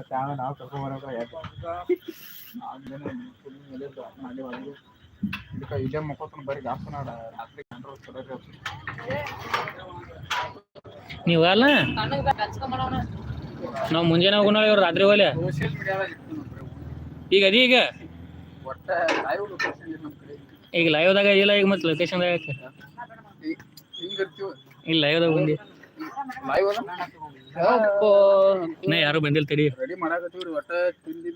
ಮತ್ತೆ ಆಮೇಲೆ ನಾವು ಕರ್ಕೊಂಬರೋದು ಅಲ್ಲಿ ಒಳಗೆ. ಇಲ್ಲೇ ಮುಖತನ ಬರೀ ಗಾಸನ ರಾತ್ರಿ ಕಂಡ್ರೆ ಚಲೋ ನೀವು ಅಲ್ಲ ನಾವು ಮುಂಜಾನೆ ಹೋಗೋಣ ಇವ್ರು ರಾತ್ರಿ ಹೋಗಲಿ ಈಗ ಅದೇ ಈಗ? ಈಗ ಲೈವ್ದಾಗ ಇಲ್ಲ ಈಗ ಮತ್ತೆ ಲೊಕೇಶನ್ದಾಗ ಇಲ್ಲ ಲೈವ್ದಾಗ ಬಂದಿ. ಲೈವ್ ನಾ ಯಾರು ಬಂದಿಲ್ಲ ತಡಿ. ರೆಡಿ ಮಾಡಾಕತ್ತೀವಿ ತಿಂಡಿ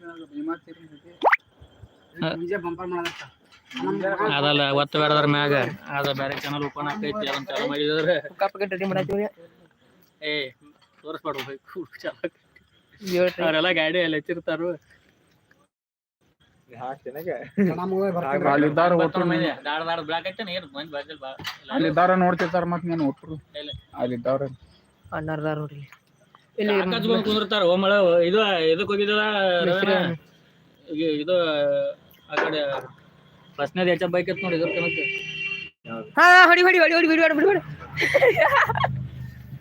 ಅದಲ್ಲ ಒತ್ತ ಬೇಡದ್ರ ಮ್ಯಾಗ. ಅದ ಬೇರೆ ಚಾನಲ್ ಓಪನ್ ಆಗ್ತೈತಿ ಅದನ್ನ ಚಾಲು ಮಾಡಿದ್ರೆ. ರೆಡಿ ಮಾಡಾಕ್ತೀವಿ ಏ ತೋರಿಸ್ಬಾರ್ದು ಅವರೆಲ್ಲ ಗಾಡಿ ಅಲ್ಲಿ ಹಚ್ಚಿರ್ತಾರು. ಅಲ್ಲಿದ್ದಾರ ನೋಡ್ತಿರ್ತಾರ ಮತ್ ನೀನು ಒಟ್ರು ಅಲ್ಲಿದ್ದಾರ. ಅಣ್ಣಾರ್ದಾರ ನೋಡ್ರಿ ಬಂದ್ ಕುಂದಿರ್ತಾರ ಓ ಮಳ ಇದು ಇದಕ್ ಹೋಗಿದ್ದಲ್ಲ ರವಿನ? ಇದು ಆ ಕಡೆ ಫಸ್ಟ್ನೇದ್ ಹೆಚ್ಚ ಬೈಕ್ ಇತ್ತು ನೋಡಿ ಇದ್ರ ಹಾ ಹೊಡಿ ಹೊಡಿ ಹೊಡಿ ಹೊಡಿ ಹೊಡಿ ಹೊಡಿ ಹೊಡಿ ಹೊಡಿ.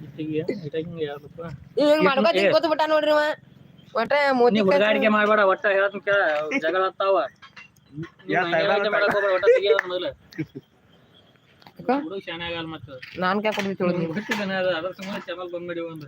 ಇಟ್ಟಿಗೆ ಇಟ್ಟಿಗೆ ಯಾವ್ದಪ್ಪ? ಈಗ ಹಿಂಗ್ ಮಾಡ್ಕೊತ ಏ. ಕೂತ್ ಬಿಟ್ಟ ನೋಡ್ರಿ ಅವ ಒಟ್ಟ ಮೋದಿ ನೀ ಹುಡುಗಾಡಿಕೆ ಮಾಡ್ಬೇಡ ಒಟ್ಟ ಹೇಳತ್ ಕೇಳ ಜಗಳ ಹತ್ತಾವ. ಮಾಡಕ್ ಹೋಗ್ಬೇಡ ಒಟ್ಟ ತೆಗಿಯೋದ್ ಮೊದಲು. ಹುಡುಗ ಶಾನೆ ಆಗಲ್ಲ ಮತ್ತೆ. ನಾನ್ ಕ್ಯಾ ಕೊಡ್ತಿ ಅದ್ರ ಸಂಬಂಧ ಚಾನಲ್ ಬಂದ್ ಮಾಡಿ ಒಂದು.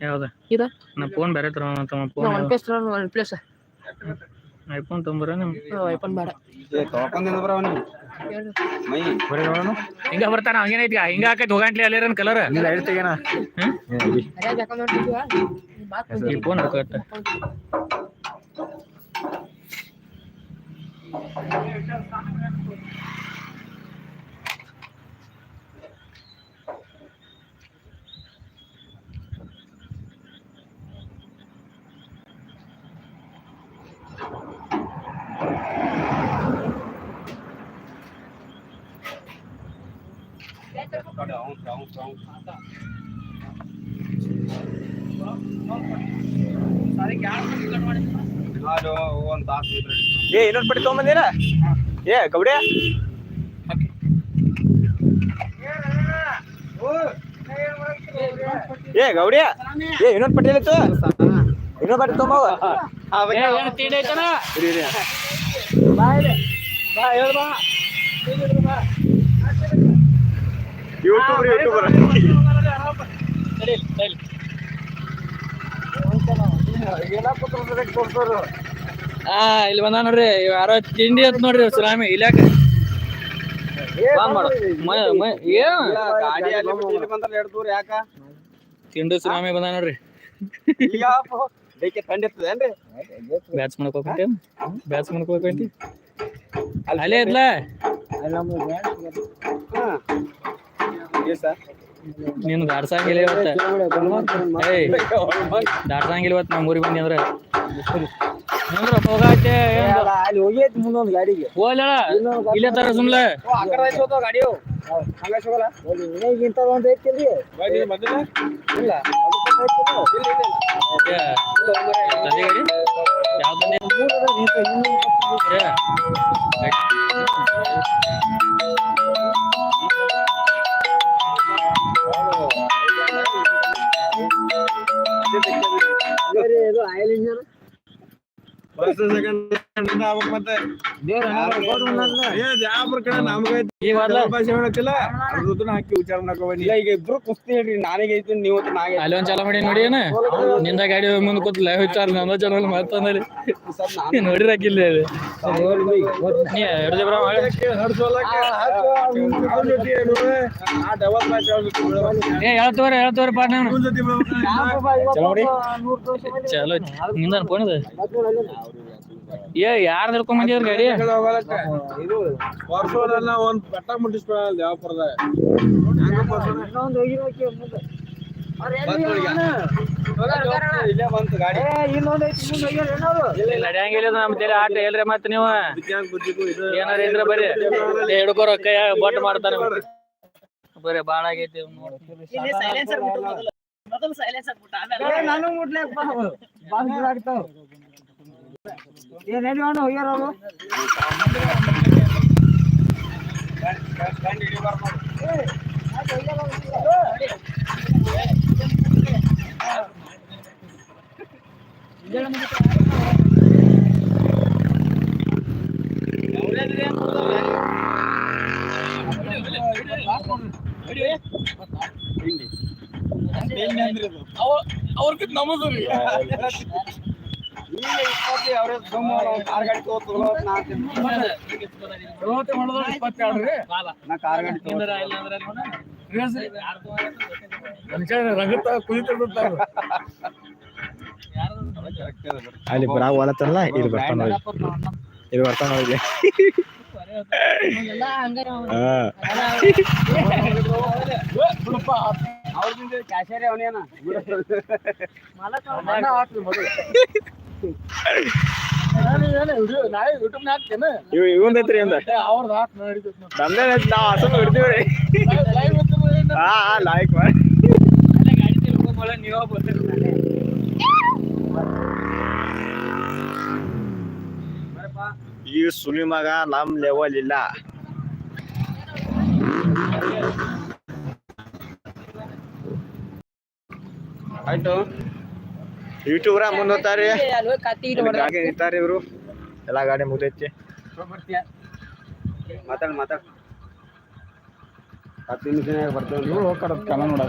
ಯಾವ್ದ? ಇದ? ನಾ ಫೋನ್ ಬೇರೆ ತರ ತಮ್ಮ phone one plus one plus iPhone ತೊಂಬರ iPhone ಬೇಡ. ಹಿಂಗ ಬರ್ತಾನ ಹಂಗೇನ ಐತಿ ಹಿಂಗ ಹಾಕೈತಿ ಹೋಗಂಟ್ಲಿ ಅಲ್ಲಿರನ್ ಕಲರ್ ಈ ಫೋನ್ ಹಾಕತ್ತ ಏ ಇನ್ನೊಂದು ಪಟ್ಟಿ ತೊಗೊಂಬಂದಿರ ಏ ಗೌಡ್ಯ? ಏ ಗೌಡ್ಯ? ಏ ಇನ್ನೊಂದು ಪಟ್ಟಿ ಇತ್ತು ಇನ್ನೊಂದು ಪಟ್ಟಿ ತೊಗೊಂಬವ? ತೀಡ್ ಐತನ ಯೂಟ್ಯೂಬರ್ ಯೂಟ್ಯೂಬರ್ ಇಲ್ಲಿ ಬಂದ ನೋಡ್ರಿ ಯಾರೋ ತಿಂಡಿ ಅಂತ ನೋಡ್ರಿ ಸುನಾಮಿ ಯಾಕ ತಿಂಡಿ ಸುನಾಮಿ ಬಂದ ನೋಡ್ರಿ ಬ್ಯಾಟ್ಸ್ ಮಾಡ್ಕೋಬೇಕಂತೆ ಬ್ಯಾಟ್ಸ್ ಮಾಡ್ಕೋಬೇಕಂತೆ ಅಲ್ಲೇ ಇದ್ಲಾ ನೀನು ದಾಡ್ಸಂಗಿಲ್ಲ ಇವತ್ತ. ಏಯ್ ದಾಡ್ಸಂಗಿಲ್ಲ ಇವತ್ತು ನಮ್ಮ ಊರಿಗೆ ಬಂದಿ ಅಂದ್ರೆ. ಹೋಗಾತೆ ಅಲ್ಲಿ ಹೋಗೈತಿ ಮುಂದೊಂದು ಗಾಡಿಗೆ. ಹೋಗ್ಲ ಇಲ್ಲೇ ತರ ಸುಮ್ಲೆ ಆ ಕಡೆ ಐತಿ ಹೋಗ್ತಾವ ಗಾಡಿ? ಅವು ఏదో ఆయిల్ ఇంజన్ ಕಡೆ ಹಾಕಿ ವಿಚಾರ ಈಗ ಇಬ್ರು ಕುಸ್ತಿ ಹೇಳ್ರಿ ನಾನಿಗೆ ನೀವು ನಾಗೆ ಒಂದ್ ಚಲ ಮಾಡಿ ನೋಡಿ ನಿಂದ ಗಾಡಿ ಮುಂದೆ ಕೂತ್ಲ ವಿಚಾರ ನಂದ ಚಲ ಮಾತಾಡಲಿ ನೋಡಿರಾಕಿಲ್ಲ ಅದು ಹೇಳ್ತವ್ರ ಹೇಳ್ತವ್ರ ಚಲೋ ನೋಡಿ ಚಲೋ ನಿಂದ ಅನ್ಕೊಂಡದ ಏ ಯಾರು ನಿಲ್ಕೊಂಡ್ ಬಂದಿದ್ರು ಗಾಡಿ? ವರ್ಷದಲ್ಲ ಒಂದ್ ಬೆಟ್ಟ ಮುಟ್ಟಿಸ್ಕೊಳ್ಳಲ್ಲ ಯಾವ ಪರ್ದ. ನಡ್ಯಾಂಗಿಲ್ಲ ಆಟ ನೀವು? ಏನಾರ ಇದ್ರ ಬರೀ ಹಿಡ್ಕೋ ರೊಕ್ಕ ಬಟ್ ಮಾಡ್ತಾನೆ ಬರೀ ಬಾಳ ಆಗೈತಿ ಮೊದಲು. ನಾನು ಬಾ ದೂರ ಆಗ್ತಾವ ಏನ್ ಹೇಳಿ ಅಣ್ಣ ಹೋಗ್ಯಾರ ಅವ್ರು ಅವ್ರ ನಮ್ಮದು ಅಲ್ಲಿ ಬರಾಗ ಹೊಲತ್ತಲ್ಲ ಇಲ್ಲಿ ಬರ್ತಾನ ಇಲ್ಲಿ ಬರ್ತಾನ ಹಾ. ಅವ್ರದಿಂದ ಕ್ಯಾಶರೇ ಅವನೇನ? ಇವ್ ಇವಂದೈತ್ರಿ ಇಂದ ನಮ್ದೇ ನಾವ್ ಅಸಲ್ ಹಿಡ್ತೀವ್ರಿ ಹಾ ಹಾ ಲಾಯ್ಕ್ ಮಾಡಿ. ಈ ಸುನಿ ಮಗ ನಮ್ ಲೆವೆಲ್ ಇಲ್ಲ. ಆಯ್ತು. ಯೂಟ್ಯೂಬ್ರ ಮುಂದೆ ಹೋಗ್ತಾರೆ. ಗಾಡಿ ನಿಂತಾರಿ ಇವ್ರು? ಎಲ್ಲ ಗಾಡಿ ಮುಗ್ದೈತಿ. ಮಾತಾಡ್ ಮಾತಾಡ್. ಹತ್ತು ನಿಮಿಷ ಬರ್ತೇವೆ ಹೋಗ್ತಾರ ಕಲ ಮಗ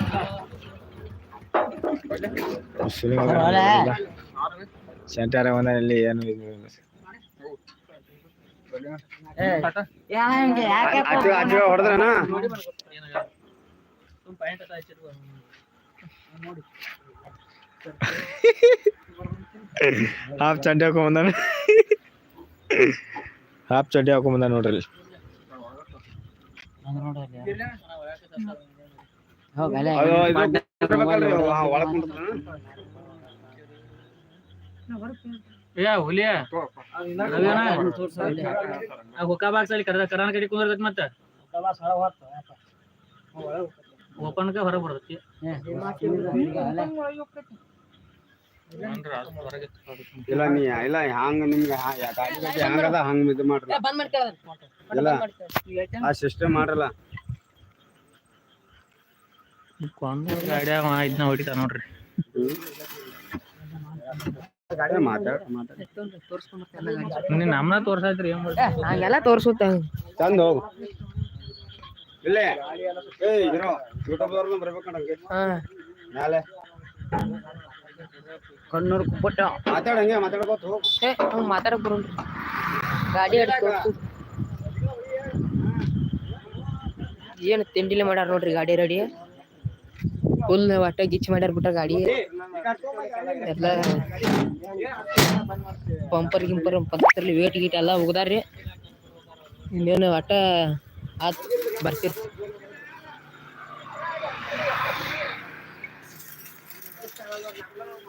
ಸೆಂಟರ್ ಒಂದಲ್ಲಿ ಏನು ಇದು ಇಲ್ಲ. ಯಾ ಹಾಫ್ ಚಡ್ಡಿ ಹಾಕೊಂಡ್ ಬಂದಾನ. ಹಾಫ್ ಚಡ್ಡಿ ಹಾಕೊಂಡ್ ಬಂದಾನ ನೋಡ್ರಿ. ಏ ಹುಲಿಯ. ಹುಕ್ಕಾ ಬಾಕ್ಸ್ ಅಲ್ಲಿ ಕರ್ದ ಕರಾನ ಕಡೆ ಕುಂದ್ರತೈತಿ ಮತ್ತ? ಓಪನ್ ಹೊರ ಬರ್ತೈತಿ. ಇಲ್ಲ ನೀ ಇಲ್ಲ ಹಂಗ ನಿಮ್ಗೆ ಗಾಡಿ ಬಗ್ಗೆ ಹಂಗದ ಹಂಗ ಇದು ಮಾಡ್ರಿ? ಇಲ್ಲ ಆ ಸಿಸ್ಟಮ್ ಮಾಡ್ರಲ್ಲ. ಗಾಡ್ಯಾಗ ಇದನ್ನ ಹೊಡಿತಾರ ನೋಡ್ರಿ. ಮಾಡ್ತೀರಿ? ಹಂಗೆಲ್ಲ ತೋರ್ಸುತ್ತ ಚಂದ ಹೋಗು. ಇಲ್ಲೇ. ಏ ಇರೋ ಯೂಟ್ಯೂಬ್ ಹಾ. ಮ್ಯಾಲೆ. ಕಣ್ಣೂರ್ ಕುಪ್ಪಟ್ಟ. ಮಾತಾಡ ಮಾತಾಡ್ಬೋದು ಏ ಹ್ಞೂ ಮಾತಾಡಕ್ ಬರೋಣ ಗಾಡಿ ಹಿಡ್ದು ಏನು ತಿಂಡಿಲಿ ಮಾಡ್ಯಾರ ನೋಡ್ರಿ ಗಾಡಿ ರೆಡಿ? ಫುಲ್ ಒಟ್ಟ ಗಿಚ್ ಮಾಡ್ಯಾರ ಬಿಟ್ಟ ಗಾಡಿ. ಎಲ್ಲ ಪಂಪರ್ ಗಿಂಪರ್ ಪಂಪರ್ಲಿ ವೇಟ್ ಗೀಟ್ ಎಲ್ಲ ಹೋಗದಾರ್ರಿ. ಇನ್ನೇನು ಒಟ್ಟ ಆತ್ ಬರ್ತೀರಿ.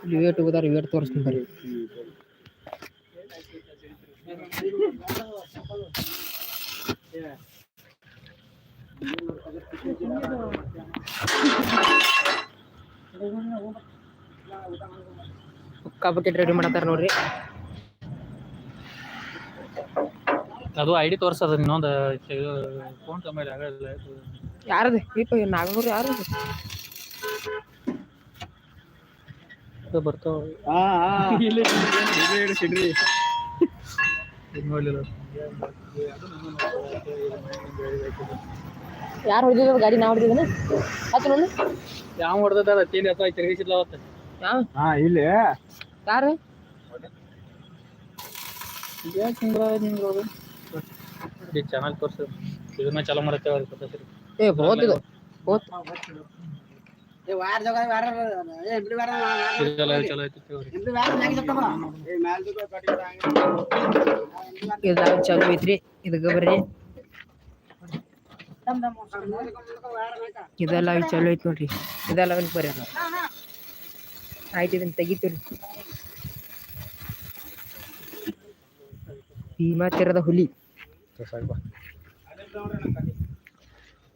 ಇಲ್ಲಿ ವೇಟ್ ಹೋಗದಾರ ವೇಟ್ ತೋರಿಸ್ತೀನಿ ಬರ್ರಿ. ಬಕೆಟ್ ರೆಡಿ ಮಾಡತ್ತಾರ ನೋಡ್ರಿ. ಅದು ಐಡಿ ತೋರ್ಸದ ಇನ್ನೊಂದು ಫೋನ್ ಆಗಲ್ಲ ಯಾರದು? ಇಪ್ಪ ನಾಗನೂರು ಯಾರು ಬರ್ತಾವ ಯಾರು ಹೊಡೆದಿದ್ರು ಗಾಡಿ? ನಾ ಹೊಡೆದಿದ್ದೇನೆ? ನೋಡಿ. ಯಾವ ಹೊಡೆದ ತೀನ್ ಅಥವಾ ತಿರುಗಿಸಿಲ್ಲ ಅವತ್ತ? ಯಾವ? ಹಾ ಇಲ್ಲಿ. ಯಾರು? ಈ ಚಾನಲ್ ತೋರ್ಸ. ಇದನ್ನ ಚಾಲೂ ಮಾಡತ್ತೇವ ಏ ಬಹುತ್ ಇದು ಬಹುತ್ ಇದೆಲ್ಲ ಚಲೋ ಐತಿ ತಗೋರಿ. ಏ ಮ್ಯಾಲ್ ದುಡ್ಡು ಕಟ್ಟಿದ್ರೆ ಹಂಗೆ. ಇದು ಚಲೋ ಐತ್ರಿ. ಇದಕ್ಕೆ ಬರ್ರಿ. ಇದೆಲ್ಲ ಚಲೋ ಐತಿ ನೋಡ್ರಿ. ಇದೆಲ್ಲ ಒಂದು ಬರ್ರಿ. ಆಯ್ತು ಇದನ್ನ ತೆಗಿತೀರಿ ಭೀಮಾ ತೀರದ ಹುಲಿ.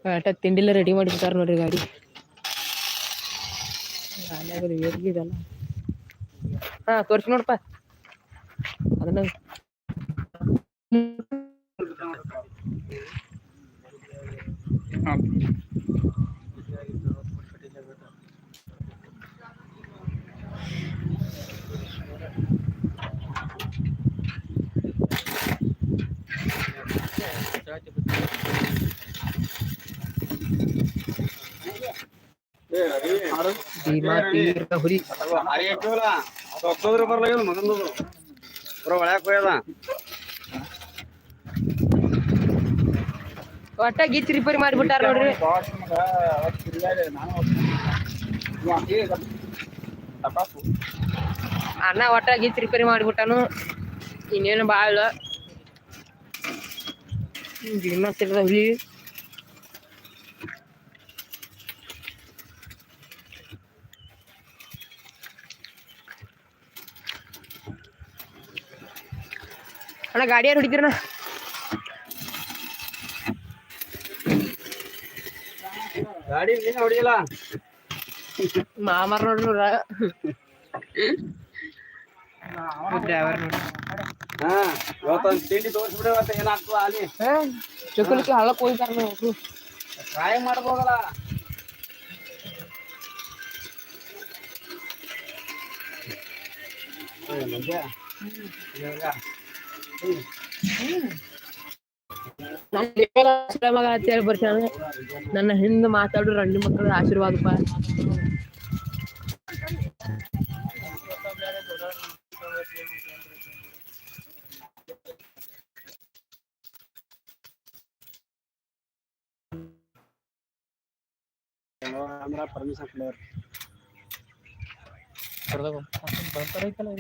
ಅಟ ತಿಂಡಿಲ್ಲ ರೆಡಿ ಮಾಡಿರ್ತಾರ ನೋಡ್ರಿ ಗಾಡಿ ಗಾಡ್ಯಾಗ ಅದು ಏರ್ಗಿ ಇದೆಲ್ಲ ಹಾ ತೋರ್ಸಿ ನೋಡಪ್ಪ ಅದನ್ನ ಬರ್ಲಾಗ್ಯದ ಮಗಂದು ಹೋಗ್ಯದ ಒಟ್ಟ ಗಿಚ್ ರಿಪೇರಿ ಮಾಡಿಬಿಟ್ಟಾರ ನೋಡ್ರಿ. ಅಣ್ಣ ಒಟ್ಟ ಗಿಚ್ ರಿಪೇರಿ ಮಾಡಿಬಿಟ್ಟಾನು. ಇನ್ನೇನು ಭಾಳ ಭೀಮಾ ತೀರದ ಹುಲಿ. ಅಣ್ಣ ಗಾಡಿ ಯಾರು ಹೊಡಿತೀರಣ್ಣ ಗಾಡಿ ನೀನ್ ಹೊಡಿಯಲ್ಲ ಮಾಮಾರ್ ನೋಡ್ರಿ ಡ್ರೈವರ್ ನೋಡ್ರಿ ಹಾ ಇವತ್ತೊಂದ್ ತಿಂಡಿ ತೋರಿಸ್ಬಿಡಿ ಇವತ್ತು ಏನಾಗ್ತದ ಅಲ್ಲಿ ಚುಕ್ಕಲಿಕ್ಕೆ ಹಳ್ಳಕ್ಕೆ ಹೋಗ್ತಾರ ನೋಡ್ರಿ ಟ್ರೈ ಮಾಡ್ಬೋದಲ್ಲ ನನ್ನ ಮಗ ಅಂತ ಹೇಳಿ ಬರ್ತಾನೆ. ನನ್ನ ಹಿಂದೆ ಮಾತಾಡು ರಂಡಿ ಮಕ್ಕಳ ಆಶೀರ್ವಾದಪ್ಪ. ಪರ್ಮಿಷನ್ ಬರ್ತಾರೈತಲ್ಲ